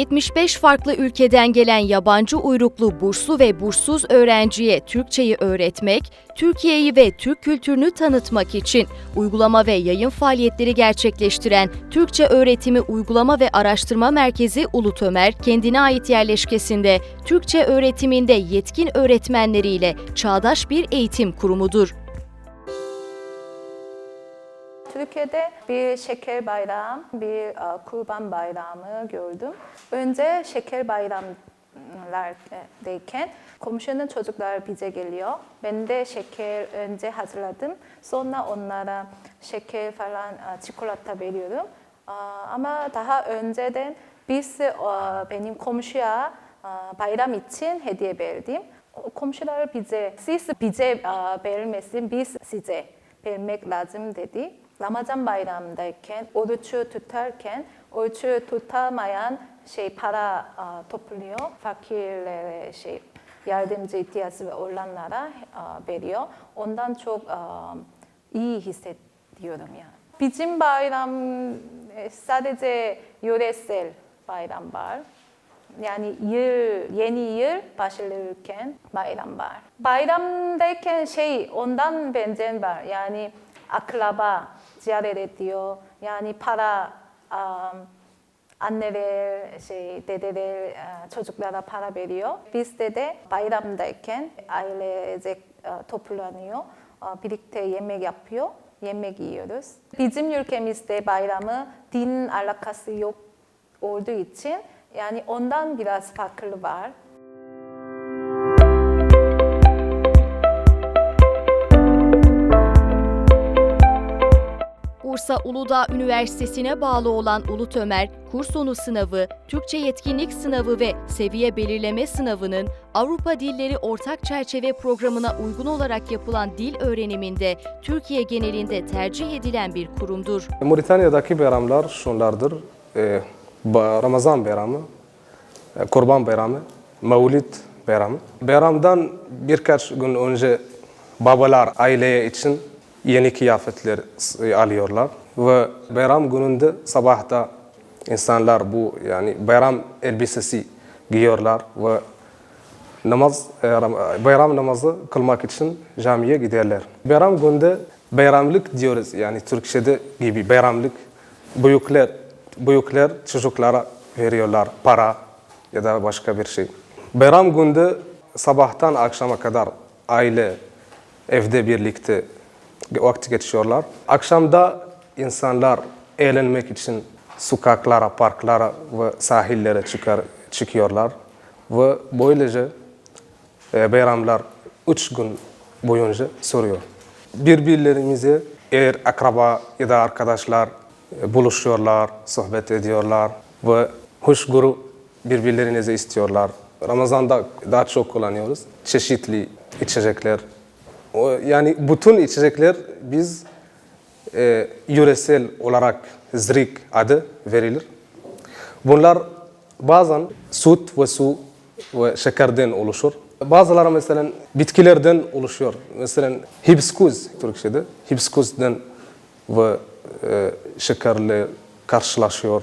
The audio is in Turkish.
75 farklı ülkeden gelen yabancı uyruklu burslu ve burssuz öğrenciye Türkçeyi öğretmek, Türkiye'yi ve Türk kültürünü tanıtmak için uygulama ve yayın faaliyetleri gerçekleştiren Türkçe Öğretimi Uygulama ve Araştırma Merkezi Ulut Ömer, kendine ait yerleşkesinde Türkçe öğretiminde yetkin öğretmenleriyle çağdaş bir eğitim kurumudur. Türkiye'de bir şeker bayram, bir e, kurban bayramı gördüm. Önce şeker bayramlardayken komşunun çocuklar bize geliyor. Ben de şeker önce hazırladım. Sonra onlara şeker falan e, çikolata veriyorum. E, Ama daha önceden biz benim komşuya bayram için hediye verdim. Komşular bize, siz bize vermesin, biz size vermek lazım dedi. Ramazan bayramındayken orucu tutarken orucu tutamayan şey para aa, topluyor. Fakirlere şey yardımcı ihtiyacı olanlara aa, veriyor. Ondan çok aa, iyi hissediyorum yani. Bizim bayram e, sadece yöresel bayram var. Yani yıl, yeni yıl başlarken bayram var. Bayramdayken şey ondan benzer var. Yani akraba ziyaret ediyor. Yani para um, anneler, şey, dedeler e, çocuklara para veriyor. Bizde de bayramdayken ailecek e, toplanıyor. E, Birlikte yemek yapıyor. Yemek yiyoruz. Bizim ülkemizde bayramı din alakası yok olduğu için yani ondan biraz farklı var. Bursa Uludağ Üniversitesi'ne bağlı olan Ulut Ömer, kurs sonu sınavı, Türkçe yetkinlik sınavı ve seviye belirleme sınavının Avrupa Dilleri Ortak Çerçeve Programı'na uygun olarak yapılan dil öğreniminde Türkiye genelinde tercih edilen bir kurumdur. Moritanya'daki bayramlar şunlardır. Ee, Ramazan bayramı, e, Kurban bayramı, Mevlid bayramı. Bayramdan birkaç gün önce babalar aileye için yeni kıyafetler alıyorlar ve bayram gününde sabahta insanlar bu yani bayram elbisesi giyiyorlar ve namaz e, ram- bayram namazı kılmak için camiye giderler. Bayram günde bayramlık diyoruz yani Türkçe'de gibi bayramlık büyükler büyükler çocuklara veriyorlar para ya da başka bir şey. Bayram günde sabahtan akşama kadar aile evde birlikte vakit geçiyorlar. Akşamda insanlar eğlenmek için sokaklara, parklara ve sahillere çıkar, çıkıyorlar. Ve böylece e, bayramlar üç gün boyunca sürüyor. Birbirlerimize eğer akraba ya da arkadaşlar e, buluşuyorlar, sohbet ediyorlar ve hoşgörü birbirlerinize istiyorlar. Ramazan'da daha çok kullanıyoruz. Çeşitli içecekler. O- Yani bütün içecekler biz e, yöresel olarak zrik adı verilir. Bunlar bazen süt ve su ve şekerden oluşur. Bazıları mesela bitkilerden oluşuyor. Mesela hibiskus Türkçe'de hibiskusden ve e, şekerle karşılaşıyor.